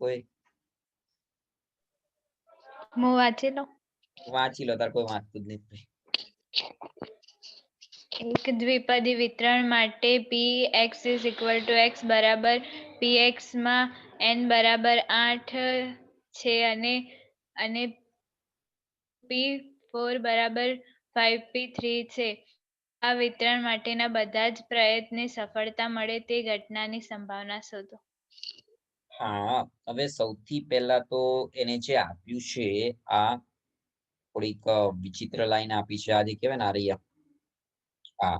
કોઈ? હું વાંચી લો વાંચી લો તાર કોઈ વાંચતું જ નહીં. એક દ્વિપદી વિતરણ માટે P X is equal to X બરાબર પી એક્સમાં એન બરાબર આઠ છે અને અને પી ફોર બરાબર ફાઇવ પી થ્રી છે. આ વિતરણ માટેના બધા જ પ્રયત્ને સફળતા મળે તે ઘટનાની સંભાવના શોધો. હા, હવે સૌથી પહેલા તો એને જે આપ્યું છે, આ થોડીક વિચિત્ર લાઈન આપી છે આ જે કહેવાય ને આ રહી હા.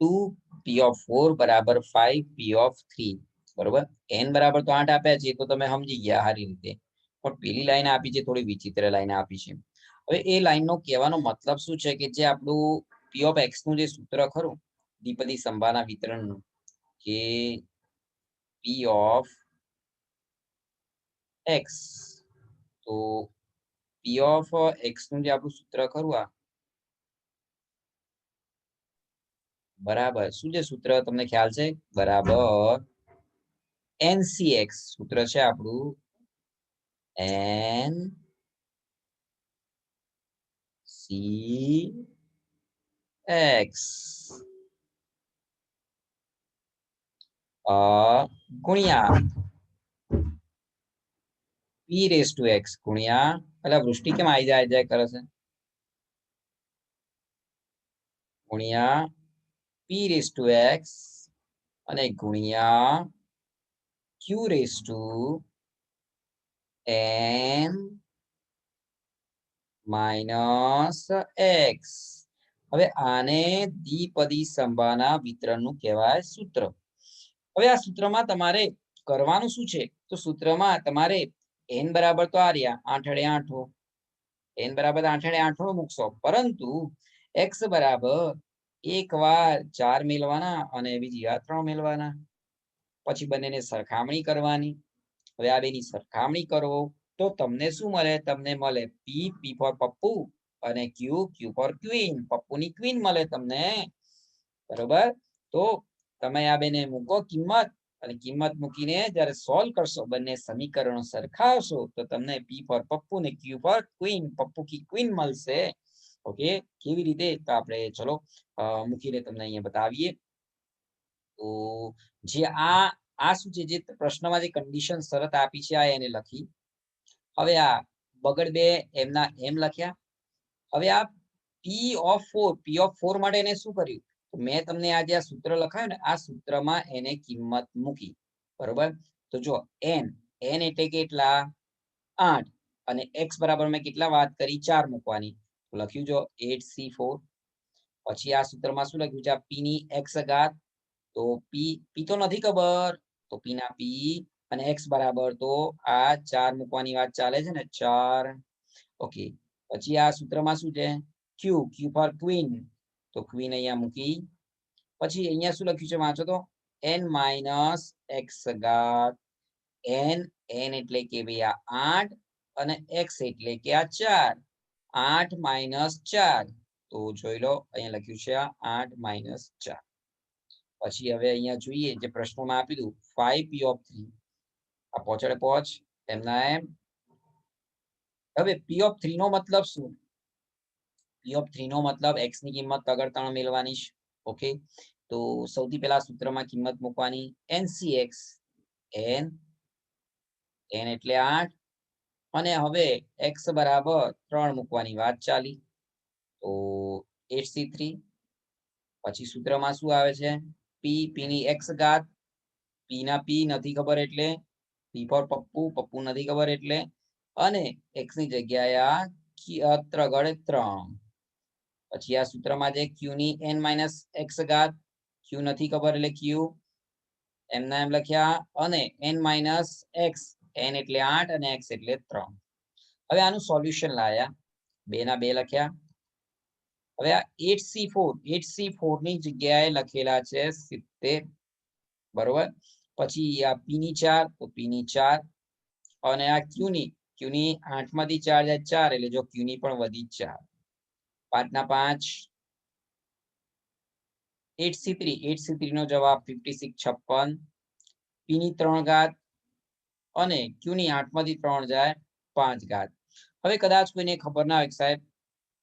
ટુ પી ઓફ ફોર બરાબર ફાઈવ પી ઓફ થ્રી, બરોબર? એન બરાબર તો આઠ આપ્યા છે તો તમે સમજી ગયા સારી રીતે. પણ પેલી લાઈન આપી છે, થોડી વિચિત્ર લાઈન આપી છે. હવે એ લાઈનનો કહેવાનો મતલબ શું છે કે જે આપણું પી ઓફ એક્સનું જે સૂત્ર ખરું, દ્વિપદી સંભાવના વિતરણનું, કે પી ઓફ એક્સ તો પી ઓફ એક્સનું જે આપણું સૂત્ર ખરું આ? બરાબર. શું છે સૂત્ર? તમને ખ્યાલ છે? બરાબર. એનસીએક્સ સૂત્ર છે આપણું. એન સી એક્સ ગુણ્યા. પી રેસ ટુ એક્સ ગુણ્યા એટલે વૃષ્ટિ કેમ આઈ જાય જાય, કરે છે? ગુણ્યા પી રેસ ટુ એક્સ અને ગુણ્યા Q raise to M minus X હવે આને દ્વિપદી સંભાના વિતરણનું કહેવાય સૂત્ર. હવે આ સૂત્રમાં તમારે કરવાનું શું છે? તો સૂત્રમાં તમારે એન બરાબર તો આ રહ્યા આઠડે આઠો એન બરાબર આઠડે આઠો મૂકશો. પરંતુ એક્સ બરાબર એક વાર ચાર મેળવાના અને બીજી વાર ત્રણ મેળવાના. પછી બંનેને સરખામણી કરવાની. હવે આ બેની સરખામણી કરો. તો તમને શું મળે? તમને મળે પી પી ફોર પપ્પુ અને ક્યુ ક્યુ ફોર ક્વીન પપ્પુની ક્વીન મળે તમને. બરોબર? તો તમે આ બેને મૂકો કિંમત. અને કિંમત મૂકીને જ્યારે સોલ્વ કરશો, બંને સમીકરણો સરખાવશો, તો તમને p ફોર પપ્પુ ને ક્યુ ફોર ક્વીન પપ્પુ કી ક્વીન મળશે. ઓકે કેવી રીતે? તો આપણે ચલો મૂકીને તમને અહીંયા બતાવીએ. તો જે આ આ શું છે? જે પ્રશ્નમાં જે કન્ડિશન શરત આપી છે, આ એને લખી. હવે આ બગડ બે, એમના, એમ લખ્યા. હવે આ P of for P of for માટે એને શું કર્યું? મેં તમને આ જે આ સૂત્ર લખાયું ને, આ સૂત્રમાં એને કિંમત મૂકી. બરોબર? તો જો n n એટલે કેટલા? આઠ. અને એક્સ બરાબર મેં કેટલા વાત કરી? ચાર મૂકવાની. લખ્યું જો એટ સી ફોર પછી આ સૂત્રમાં શું લખ્યું છે? આ પી ની એક્સ ઘાત. તો પી પી તો નથી ખબર. તો પી ના પી અને એક્સ બરાબર તો આ ચાર મૂકવાની વાત ચાલે છે ને, ચાર. ઓકે. પછી આ સૂત્રમાં શું છે? ક્યુ ક્યુ ફોર ક્વીન તો ક્વીન અહીંયા મૂકી. પછી અહીંયા શું લખ્યું છે વાંચો તો? n માઇનસ એક્સ ઘાત n n એટલે કે ભાઈ આ આઠ અને x એટલે કે આ ચાર. આઠ માઇનસ ચાર. તો જોઈ લો, અહીંયા લખ્યું છે આઠ માઇનસ ચાર. પછી હવે અહીંયા જોઈએ જે પ્રશ્નોમાં આપી દઉં. ફાઈવ પી ઓફ થ્રી આ પહોંચાડે પહોંચ એમના એમ. હવે પી ઓફ થ્રી નો મતલબ શું? પી ઓફ થ્રી નો મતલબ એક્સની કિંમત તગડ ત્રણ મેળવાની છે. ઓકે તો સૌથી પહેલા સૂત્રમાં કિંમત મૂકવાની એન એન એટલે આઠ. અને હવે એક્સ બરાબર ત્રણ મૂકવાની વાત ચાલી. તો એટ સી થ્રી પછી સૂત્રમાં શું આવે છે? પી પી ની એક્સ ઘાત. પી ના પી નથી ખબર એટલે પી ફોર પપ્પુ પપ્પુ નથી ખબર એટલે. અને એક્સની જગ્યાએ આ ત્રગડ ત્રણ. પછી આ સૂત્રમાં જે q ની n માઇનસ x ઘાત, q નથી ખબર એટલે q, એમના એમ લખ્યા અને n માઇનસ x, n એટલે 8 અને x એટલે 3 હવે આનું સોલ્યુશન લાયા. બે ના બે લખ્યા. હવે આ 8c4 8c4 ની જગ્યાએ લખેલા છે 70 બરોબર? પછી આ p ની 4 તો p ની 4 અને આ q ની q ની 8 માંથી 4 જાય 4 એટલે જો q ની પણ વધી 4 પાંચના પાંચ. Eight C three, eight C three નો જવાબ ફિફ્ટી સિક્સ છપ્પન. પી ની ત્રણ ઘાત અને ક્યુ ની આઠમાંથી ત્રણ જાય પાંચ ઘાત. હવે કદાચ કોઈને ખબર ના હોય સાહેબ,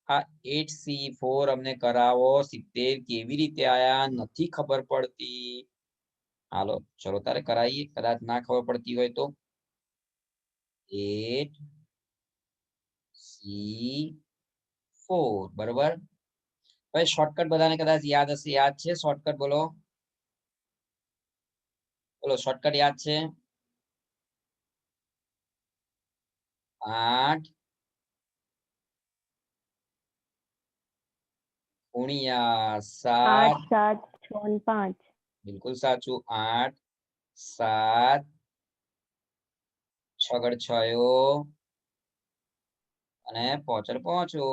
આ એટ સી ફોર અમને કરાવો, સિત્તેર કેવી રીતે આયા નથી ખબર પડતી. હાલો, ચલો તારે કરાવીએ કદાચ ના ખબર પડતી હોય તો. એટ સી ફોર બરોબર? ભાઈ શોર્ટકટ બધાને કદાચ યાદ હશે યાદ છે? શોર્ટકટ બોલો. બોલો શોર્ટકટ યાદ છે? આઠ. ગુણ્યા સાત. સાત છ પાંચ. બિલકુલ સાચું. આઠ સાત. છગડ છયો. અને પોચર પહોંચો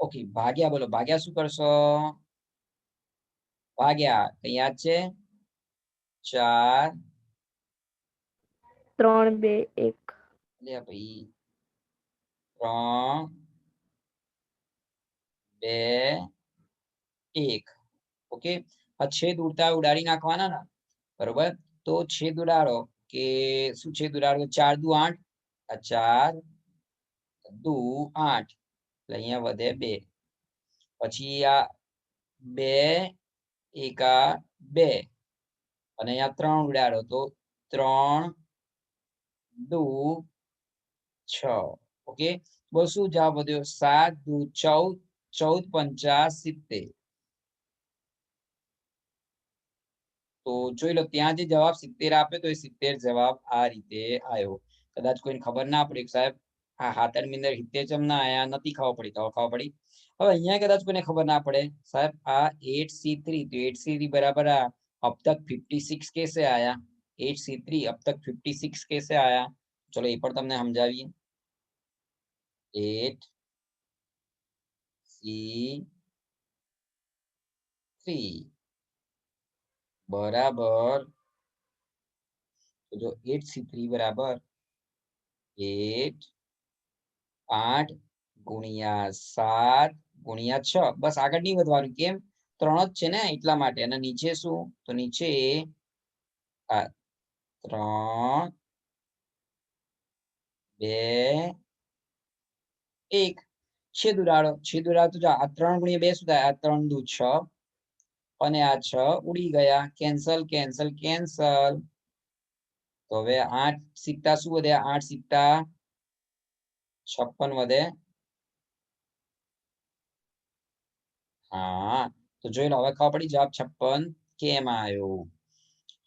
ઓકે ભાગ્યા બોલો ભાગ્યા શું કરશો? ભાગ્યા કઈ યાદ છે? ચાર. ત્રણ બે એક. લે ભાઈ. ત્રણ. બે. એક. ઓકે આ છેદ ઉડતા ઉડાડી નાખવાના ના? બરોબર? તો છેદ ઉડાડો કે શું છેદ ઉડાડો? ચાર દુ આઠ? આ ચાર દુ આઠ. એટલે અહીંયા વધે બે. પછી આ બે એકા બે. અને અહીંયા ત્રણ ઉડાડો તો ત્રણ દુ છ. ઓકે? બહુ શું જવાબ વધ્યો? સાત દુ ચૌદ. ચૌદ પંચા સિત્તેર. તો જોઈ લો, ત્યાં જે જવાબ સિત્તેર આપે તો એ સિત્તેર જવાબ આ રીતે આવ્યો કદાચ કોઈને ખબર ના પડી, સાહેબ આ હાથર ની અંદર સિત્તેર ચમ ના આયા નથી ખબર પડી તો ખબર પડી હવે અહીંયા કદાચ કોઈને ખબર ના પડે સાહેબ આ એટ સી થ્રી તો એટ સી થ્રી बराबर आ अब तक 56 कैसे आया एट सी थ्री अब तक 56 कैसे आया चलो ये पर તમને સમજાવીએ એટ સી થ્રી બરાબર તો જો એટ સી થ્રી બરાબર એટ આઠ ગુણ્યા સાત ગુણ્યા છ. બસ આગળ નહીં વધવાનું. કેમ? ત્રણ જ છે ને એટલા માટે. અને નીચે શું? તો નીચે આ ત્રણ, બે, એક. છેદ ઉડાડો. છેદ ઉડાડો તો આ ત્રણ ગુણ્યા બે શું થાય? આ ત્રણ દુ છ. અને આ છ ઉડી ગયા. Cancel cancel cancel. તો હવે આઠ સિક્તા શું વધ્યા? આઠ સિક્કા છપ્પન વધે હા તો જોઈ લો હવે ખબર પડી જવાબ છપ્પન કેમ આવ્યો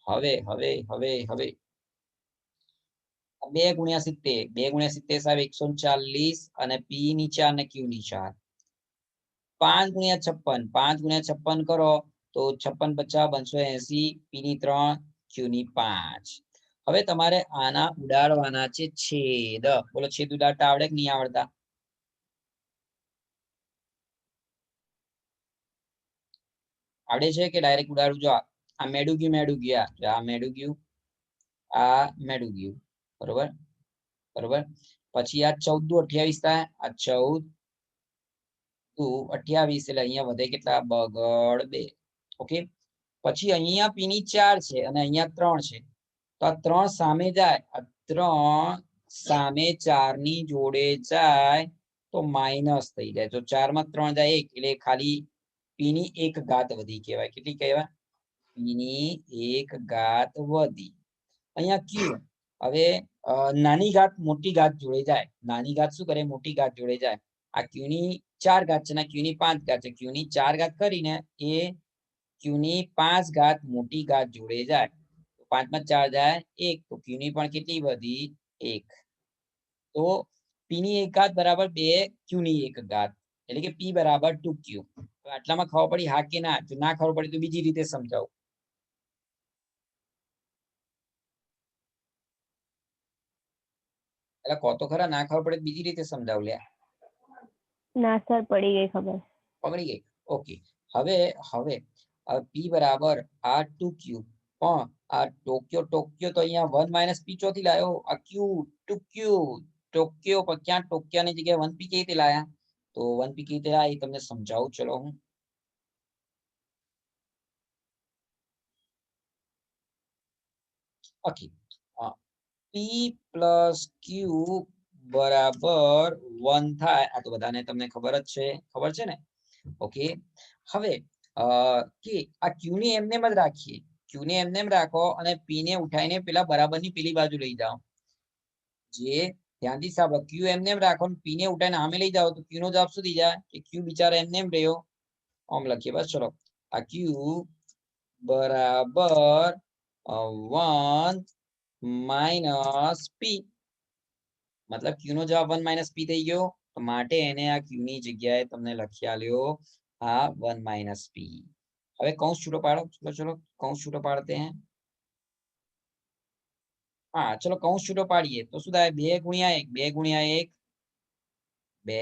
હવે હવે હવે હવે બે ગુણ્યા સિત્તેર બે ગુણ્યા સિત્તેર સાહેબ એકસો ચાલીસ અને પી ની ચાર ને ક્યુ ની ચાર પાંચ ગુણ્યા છપ્પન પાંચ ગુણ્યા છપ્પન કરો તો છપ્પન પચાસ બનશો એસી પી ની ત્રણ ક્યુ ની પાંચ હવે તમારે આના ઉડાડવાના છે છેદ. બોલો, છેદ ઉડાડતા આવડે કે નહીં આવડતા? આવડે છે કે ડાયરેક્ટ ઉડાડું જો આ મેડું ગયું, મેડું ગયા. આ મેડું ગયું. આ મેડું ગયું. બરોબર? બરોબર? પછી આ ચૌદ દુ અઠ્યાવીસ થાય. આ ચૌદ દુ અઠ્યાવીસ એટલે અહીંયા વધે કેટલા? બગડ બે. ઓકે? પછી અહીંયા પી ની ચાર છે અને અહીંયા ત્રણ છે. તો આ ત્રણ સામે જાય ત્રણ સામે ચારની જોડે જાય તો માઇનસ થઈ જાય. તો ચારમાં ત્રણ જાય એક, એટલે ખાલી પી ની એક ઘાત વધી કહેવાય. કેટલી કહેવાય? પી ની એક ઘાત વધી. અહીંયા ક્યુ? હવે નાની ઘાત મોટી ઘાત જોડે જાય. નાની ઘાત શું કરે? મોટી ઘાત જોડે જાય. આ ક્યુ ની ચાર ઘાત છે ને ક્યુ ની પાંચ ઘાત છે. ક્યુ ની ચાર ઘાત કરીને એ ક્યુ ની પાંચ ઘાત મોટી ઘાત જોડે જાય. પાંચમાં ચાર જાય એક. તો ક્યુ ની પણ કેટલી વધી? એક. તો પી ની એક ઘાત બરાબર બે ક્યુ ની એક ઘાત. એટલે કે પી બરાબર ટુ ક્યુ. તો આટલામાં ખબર પડી હા કે ના? જો ના ખબર પડી તો બીજી રીતે સમજાવું. એટલે કહો તો ખરા ના ખબર પડે બીજી રીતે સમજાવું લે ના સર પડી ગઈ ખબર. પકડી ગઈ? ઓકે. હવે. હવે પી બરાબર આ ટુ ક્યુ. પણ આ ટોક્યો ટોક્યો તો અહીંયા વન માઇનસ પી ચોથી લાવ્યો આ ક્યુ, ટુ ક્યુ, ટોક્યો, પણ ક્યાં ટોક્યાની જગ્યાએ વન પી કેવી રીતે લાયા? તો વન પી કેવી રીતે લાયા તમને સમજાવું. ચલો હું. ઓકે. પી પ્લસ ક્યુ બરાબર વન થાય. આ તો બધાને તમને ખબર જ છે. ખબર છે ને? ઓકે. હવે, અ, કે આ ક્યુ ની એમને જ રાખીએ. ક્યુ ને એમને એમ રાખો અને પી ઉઠાઈને પેલા બરાબરની પેલી બાજુ લઈ જાઓ. જે ધ્યાનથી સાંભળો, ક્યુ એમને એમ રાખો ને પી ઉઠાઈને આમે લઈ જાઓ તો ક્યુ નો જવાબ શું થઈ જાય કે ક્યુ બિચારો એમને એમ રહ્યો? આમ લખીએ, બસ ચલો. આ ક્યુ બરાબર વન માઇનસ પી. મતલબ ક્યુ નો જવાબ વન માઇનસ પી થઈ ગયો? માટે એને આ ક્યુ ની જગ્યાએ તમને લખી આલ્યો આ વન માઇનસ પી. હવે કૌંસ છૂટો પાડો ચલો ચલો કૌંસ છૂટો પાડते हैं। હા ચલો કૌંસ છૂટો પાડીએ તો શું થાય બે ગુણ્યા એક બે ગુણ્યા એક બે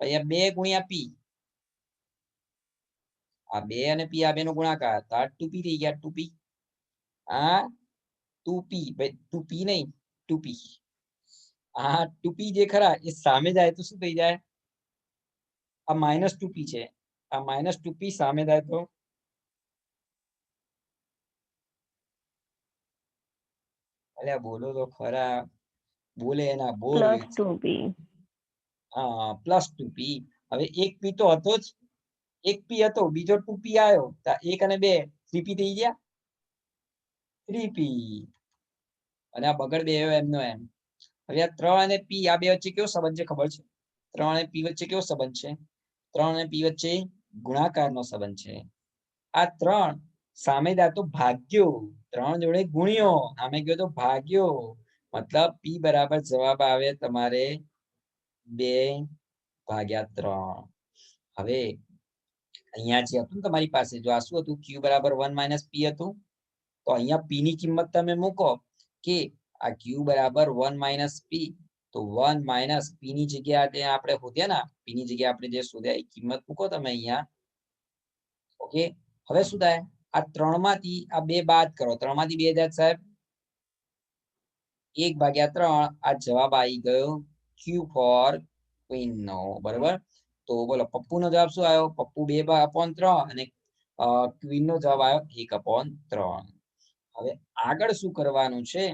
પછી બે ગુણ્યા પી આ બે અને પી આ બે નો ગુણાકાર તો આ ટુ થઈ ગયા ટુ આ ટુ પી ભાઈ ટુ નહીં ટુપી આ ટુપી જે ખરા એ સામે જાય તો શું થઈ જાય આ માઇનસ ટૂપી છે આ માઇનસ ટૂપી સામે જાય તો અલ્યા બોલો તો ખરા. બોલે એના બોલ પ્લસ ટુ પી હા પ્લસ ટુ પી હવે એક પી તો હતો જ. એક પી હતો બીજો ટુ પી આવ્યો તો એક અને બે થ્રી પી થઈ ગયા? થ્રી પી અને આ બગડ બે એમનો એમ. હવે આ ત્રણ અને પી આ બે વચ્ચે કેવો સંબંધ છે ખબર છે? ત્રણ અને પી વચ્ચે કેવો સંબંધ છે? ત્રણ અને પી વચ્ચે ગુણાકારનો સંબંધ છે. આ ત્રણ સામે દાતો ભાગ્યો. ત્રણ જોડે ગુણ્યો. સામે ગયો તો ભાગ્યો. મતલબ પી બરાબર જવાબ આવે તમારે બે ભાગ્યા ત્રણ. હવે અહીંયા જે હતું તમારી પાસે, જો આ શું હતું? ક્યુ બરાબર વન માઇનસ પી હતું. તો અહીંયા પી ની કિંમત તમે મૂકો કે આ ક્યુ બરાબર વન માઇનસ પી તો વન માઇનસ પી ની જગ્યા જે આપણે શોધ્યા ને પી ની જગ્યા આપણે જે શોધ્યા એ કિંમત મૂકો તમે અહીંયા. ઓકે હવે શું થાય? આ ત્રણમાંથી આ બે બાદ કરો. ત્રણમાંથી બે જાય સાહેબ. એક ભાગ્યા ત્રણ, આ જવાબ આવી ગયો ક્યુ ફોર ક્વીન નો. બરોબર? તો બોલો પપ્પુ નો જવાબ શું આવ્યો? પપ્પુ બે અપોન ત્રણ અને ક્વીન નો જવાબ આવ્યો એક અપોન ત્રણ. હવે આગળ શું કરવાનું છે?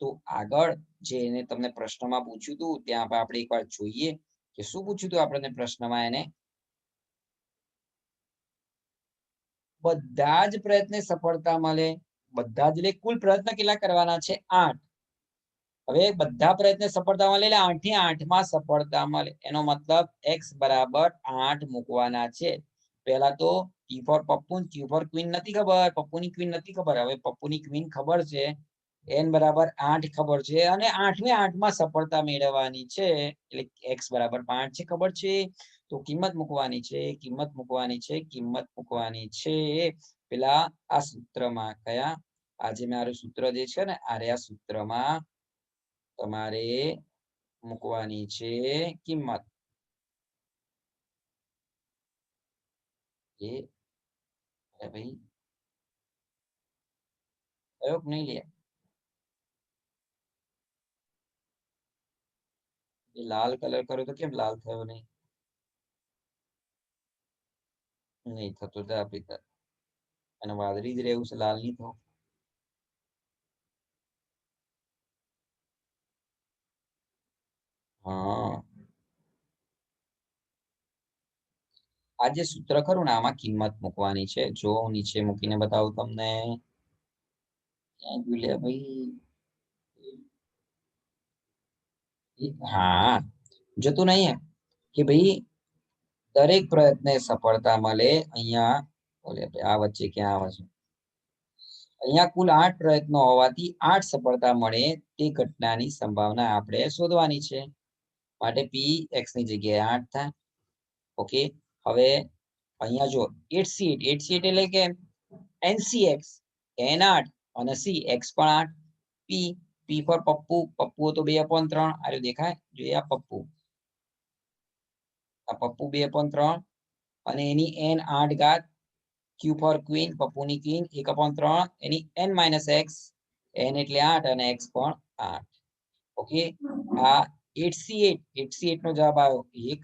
તો આગળ જે એને તમને પ્રશ્નમાં પૂછ્યું હતું, ત્યાં આપણે એકવાર જોઈએ કે શું પૂછ્યું હતું આપણને પ્રશ્નમાં એને? બધા જ પ્રયત્ને સફળતા મળે. બધા જ કુલ પ્રયત્ન કેટલા કરવાના છે? આઠ. હવે બધા પ્રયત્ને સફળતા મળે એટલે આઠથી આઠમાં સફળતા મળે. એનો મતલબ એક્સ બરાબર આઠ મૂકવાના છે. પહેલા તો T for Pappu Q for queen નથી ખબર. પપ્પુની ક્વીન નથી ખબર. હવે પપ્પુની ક્વીન ખબર છે. એન બરાબર આઠ ખબર છે અને આઠમે આઠમાં સફળતા મેળવવાની છે. એટલે એક્સ બરાબર પાંચ છે. ખબર છે? તો કિંમત મૂકવાની છે કિંમત મૂકવાની છે કિંમત મૂકવાની છે પેલા આ સૂત્રમાં કયા આજે મારું સૂત્ર જે છે ને આર્યા સૂત્રમાં તમારે મૂકવાની છે કિંમત એ અરે ભાઈ કયો કે નહીં લે એ લાલ કલર કર્યો તો કેમ લાલ થયો નહીં થતો જા અને વાદળી જ રહેવું છે લાલ નહીં થવું હા સૂત્ર ખરું ને, આમાં કિંમત મૂકવાની છે. જો હું નીચે મૂકીને બતાવું તમને. ક્યાં ગયું લે ભાઈ? હા. જતું નહીં કે ભાઈ દરેક પ્રયત્ને સફળતા મળે. અહીંયા આ વચ્ચે ક્યાં આવે છે? અહીંયા કુલ આઠ પ્રયત્નો હોવાથી આઠ સફળતા મળે. તે ઘટનાની સંભાવના આપણે શોધવાની છે. માટે પી એક્સની જગ્યાએ આઠ થાય. ઓકે, હવે અહીંયા જો eight C eight eight C એટલે કે એનસીએક્સ એન આઠ અને સી, એક્સ પણ આઠ. P P for Pappu Pappu તો બે અપોન ત્રણ. આર્યો દેખાય? જોઈએ આ પપ્પુ. આ પપ્પુ બે અપોન ત્રણ. અને એની એન આઠ ઘાત ક્યુ ફોર ક્વીન પપ્પુની ક્વીન એક અપોન ત્રણ. એની એન માઇનસ એક્સ એન એટલે આઠ અને એક્સ પણ આઠ. ઓકે? આ એટ એટ એટ એટ નો જવાબ આવ્યો. એક.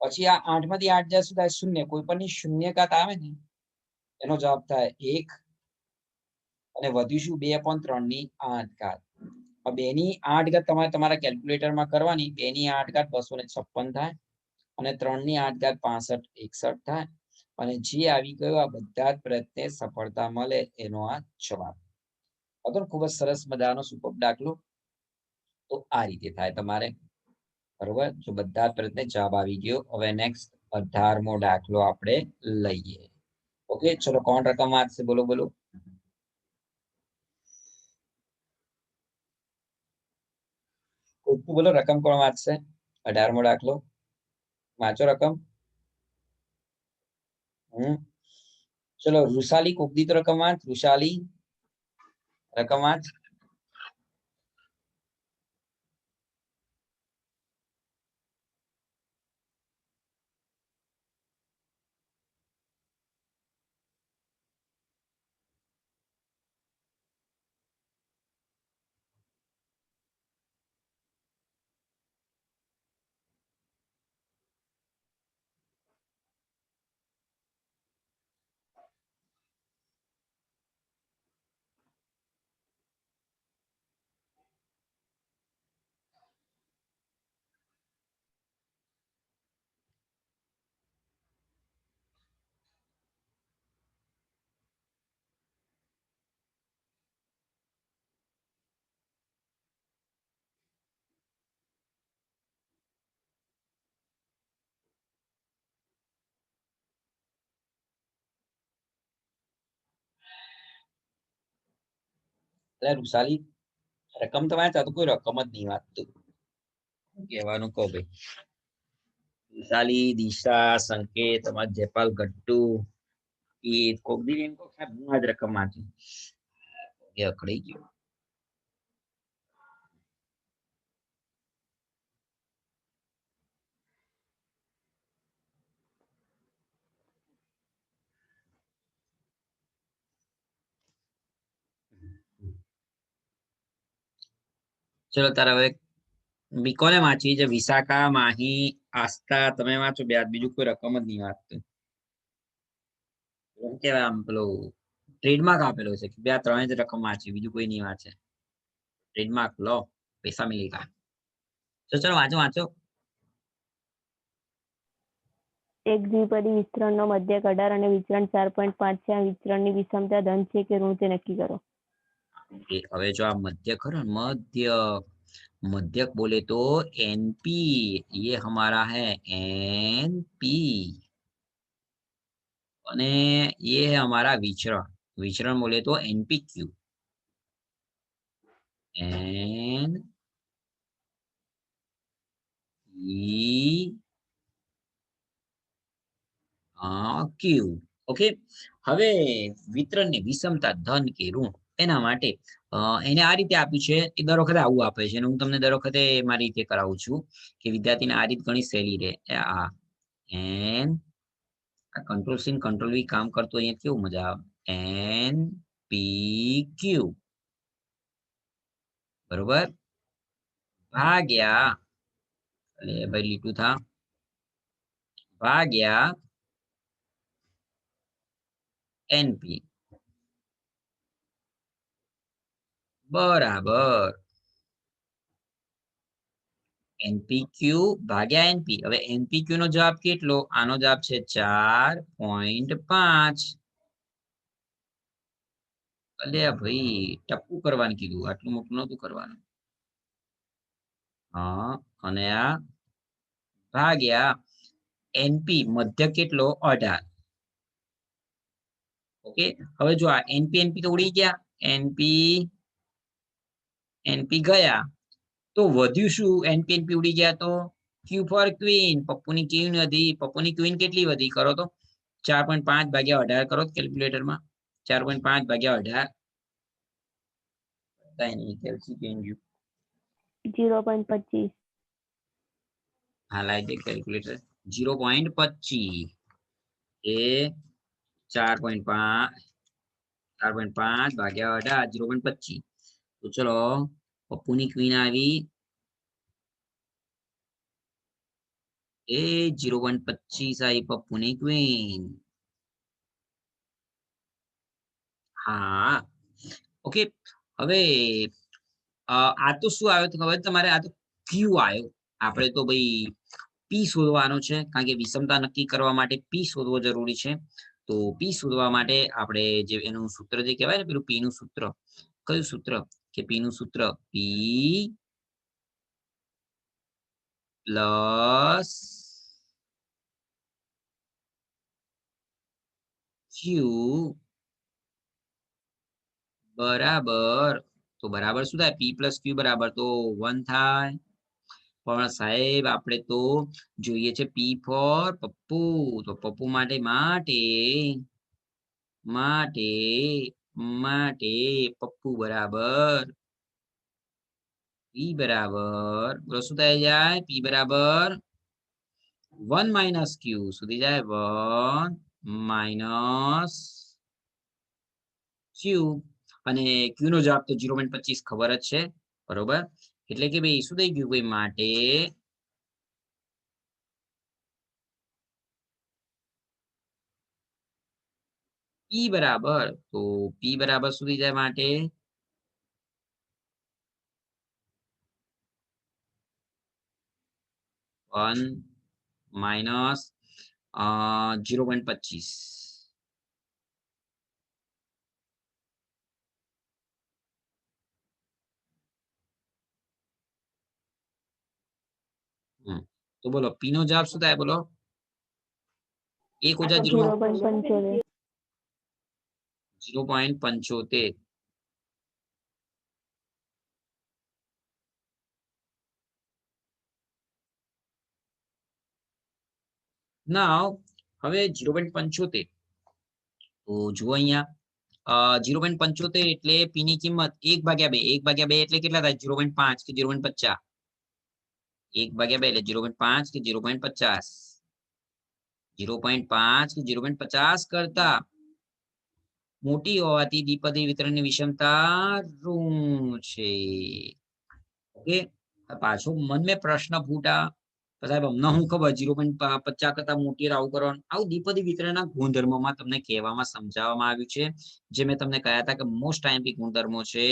પછી આ આઠમાંથી આઠ જાય સુધી શૂન્ય. કોઈ પણ શૂન્ય ઘાત આવે ને, એનો જવાબ થાય એક. અને વધ્યું બે અપોન ત્રણની આઠ ઘાત. બે ની આઠ ઘાત તમારે તમારા કેલ્ક્યુલેટરમાં કરવાની. બે ની આઠ ઘાત બસો ને છપ્પન થાય. અને ત્રણની આઠ ઘાત પાસઠ એકસઠ થાય. અને જે આવી ગયો, આ બધા જ પ્રયત્ને સફળતા મળે એનો આ જવાબ. હતો ખૂબ જ સરસ મજાનો સુપર દાખલો. તો આ રીતે થાય તમારે. બરોબર? જો બધા પ્રયત્ને જવાબ આવી ગયો, હવે નેક્સ્ટ અઢારમો દાખલો આપણે લઈએ. ઓકે, ચલો કોણ રકમ વાંચશે? બોલો બોલો. બોલો, રકમ કોણ વાંચશે? અઢારમો દાખલો. વાંચો રકમ. હમ. ચલો રૂસાલી કોકદીત રકમ વાંચ રૂસાલી રકમ વાંચ. એટલે રૂસાલી, રકમ તો વાંચ તો કોઈ રકમ જ નહીં વાંચતું. કહેવાનું કહો ભાઈ? રુસાલી, દિશા, સંકેત, અમાર જયપાલ ગટ્ટુ એ કોક દિન એમ કોક સાહેબ હું આજ રકમ વાંચી. અકળી ગયો. ચલો, તારે હવે કોને વાંચી છે, વિશાખા, માહી, આસ્થા, તમે વાંચો બે બીજું કોઈ રકમ જ નહીં વાંચતું. શું કહેવાય આમ પેલો ટ્રેડમાર્ક આપેલો છે કે બે ત્રણે જ રકમ વાંચી, બીજું કોઈ નહીં વાંચે. ટ્રેડમાર્ક લો, પૈસા મિલેગા તો ચલો વાંચો વાંચો. એક દ્વિપદી વિસ્તરણનો મધ્યક અઢાર અને વિચરણ ચાર પોઈન્ટ પાંચ છે. આ વિચરણની વિષમતા ધન છે કે ઋણ તે નક્કી કરો. હવે જો આ મધ્ય ખરો ને મધ્ય मध्यक बोले तो एनपी ये हमारा है एनपी અને ये है हमारा विचरण विचरण बोले तो एनपीक्यू एन ई ક્યુ ઓકે હવે વિતરણની વિષમતા ધન કે ઋણ એના માટે. એને આ રીતે આપ્યું છે એ દર વખતે આવું આપે છે અને હું તમને દર વખતે મારી રીતે કરાવું છું કે વિદ્યાર્થીને આ રીત ઘણી સહેલી રહે. આ એન આ કંટ્રોલ સી કંટ્રોલ વી કામ કરતો અહીંયા કેવું મજા આવે? એન પી ક્યુ બરોબર? ભાગ્યા એટલે ભાઈ લીટું થા. ભાગ્યા એનપી બરાબર. એનપીક્યુ ભાગ્યા એનપી હવે એનપીક્યુ નો જવાબ કેટલો? આનો જવાબ છે ચાર પોઈન્ટ ભાઈ, ટપકું કરવાનું કીધું. આટલું મોટું નતું કરવાનું. હા, અને આ ભાગ્યા એનપી મધ્ય કેટલો? અઢાર. ઓકે? હવે જો આ એનપી એનપી તો ઉડી ગયા. એનપી એનપી ગયા. તો વધ્યું શું? એનપી એનપી ઉડી ગયા તો? ક્યુ ફોર ક્વીન પપ્પુની ક્વીન વધી પપ્પુની ક્વીન કેટલી વધી કરો તો? ચાર પોઈન્ટ પાંચ ભાગ્યા અઢાર કરો કેલ્ક્યુલેટરમાં ચાર પોઈન્ટ પાંચ ભાગ્યા અઢાર. જીરો પોઈન્ટ પચીસ. હા દે કેલ્ક્યુલેટર જીરો પોઈન્ટ પચીસ. એ ચાર પોઈન્ટ પાંચ ચાર પોઈન્ટ પાંચ ભાગ્યા અઢાર જીરો પોઈન્ટ પચીસ. તો ચલો પપ્પુની ક્વીન આવી એ જીરો વન પચીસ આવી પપ્પુની ક્વીન હા ઓકે હવે આ તો શું આવ્યો તો ખબર તમારે આ તો ક્યુ આવ્યો આપણે તો ભાઈ પી શોધવાનો છે, કારણ કે વિષમતા નક્કી કરવા માટે પી શોધવો જરૂરી છે. તો પી શોધવા માટે આપણે જે એનું સૂત્ર જે કહેવાય ને, પેલું પી નું સૂત્ર. કયું સૂત્ર? કે પી નું સૂત્ર પી પ્લસ ક્યુ બરાબર તો બરાબર શું થાય પી પ્લસ ક્યુ બરાબર તો વન થાય પણ સાહેબ આપણે તો જોઈએ છે પી ફોર પપ્પુ, તો પપ્પુ માટે માટે માટે માટે પપ્પુ બરાબર. પી બરાબર. બોલો, શું થાય જાય? પી બરાબર. વન માઇનસ ક્યુ સુધી જાય? વન માઇનસ ક્યુ અને ક્યુ નો જવાબ તો જીરો પોઈન્ટ પચીસ ખબર જ છે. બરોબર? એટલે કે ભાઈ, શું થઈ ગયું? ભાઈ માટે પી બરાબર તો પી બરાબર સુધી જાય માટે વન માઇનસ જીરો પોઈન્ટ પચીસ હમ. તો બોલો પી નો જવાબ શું થાય બોલો એક ઓછા જીરો જીરો પોઈન્ટ પંચોતેર જીરો પોઈન્ટ પંચોતેર નાવ હવે જીરો પોઈન્ટ પંચોતેર તો જુઓ અહીંયા જીરો પોઈન્ટ પંચોતેર એટલે પી ની કિંમત એક ભાગ્યા બે એક ભાગ્યા બે એટલે કેટલા થાય જીરો પોઈન્ટ પાંચ કે જીરો પોઈન્ટ પચાસ એક ભાગ્યા બે એટલે જીરો પોઈન્ટ પાંચ કે જીરો પોઈન્ટ પચાસ જીરો પોઈન્ટ પાંચ કે જીરો પોઈન્ટ પચાસ કરતા મોટી હોવાથી દ્વિપદી વિતરણની વિષમતા ઋણ છે. ઓકે પાછો મન મેં પ્રશ્ન ફૂટા. સાહેબ, અમને હું ખબર? જીરો પોઈન્ટ પચાસ કરતા મોટી આવું કરવાનું. આવું દ્વિપદી વિતરણના ગુણધર્મોમાં તમને કહેવામાં, સમજાવવામાં આવ્યું છે, જે મેં તમને કહ્યા હતા કે મોસ્ટ ટાઈમ્પી ગુણધર્મો છે.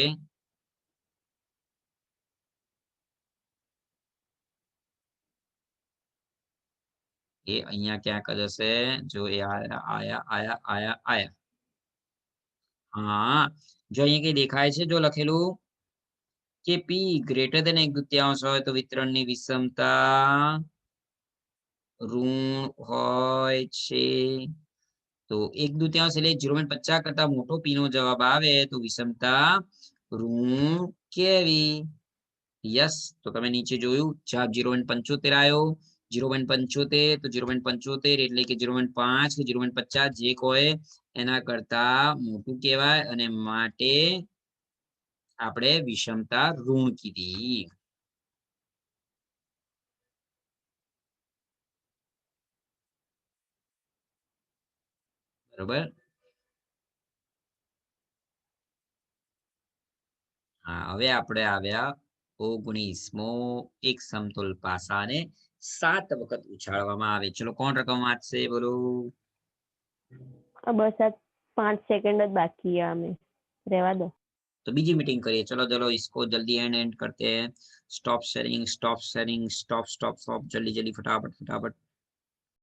એ અહીંયા ક્યાંક જ હશે? જો એ આયા આયા આયા આયા આયા. હા, જો અહીંયા કઈ દેખાય છે, જો લખેલું કે પી ગ્રેટર દેન એક દૃત્યાંશ હોય તો વિતરણની વિષમતા ઋણ હોય છે. તો એક દૃત્યાંશ એટલે જીરો પોઈન્ટ પચાસ કરતા મોટો પી નો જવાબ આવે તો વિષમતા ઋણ કેવી? યસ. તો તમે નીચે જોયું, જવાબ જીરો પોઈન્ટ પંચોતેર આવ્યો. જીરો પોઈન્ટ પંચોતેર, તો જીરો પોઈન્ટ પંચોતેર એટલે કે જીરો પોઈન્ટ પાંચ, કે જીરો પોઈન્ટ પચાસ જે કોઈ એના કરતા મોટું કહેવાય અને માટે આપણે વિષમતા ઋણ કીધી. બરોબર? હા, હવે આપણે આવ્યા ઓગણીસમો એક સમતોલ પાસાને સાત વખત ઉછાળવામાં આવે ચલો કોણ રકમ વાંચશે બોલો આ બસ આ પાંચ સેકન્ડ જ બાકી है हमें રહેવા દો तो बीजी मीटिंग करिए चलो चलो इसको जल्दी एंड एंड करते हैं stop sharing stop sharing stop stop stop जल्दी जल्दी फटाफट फटाफट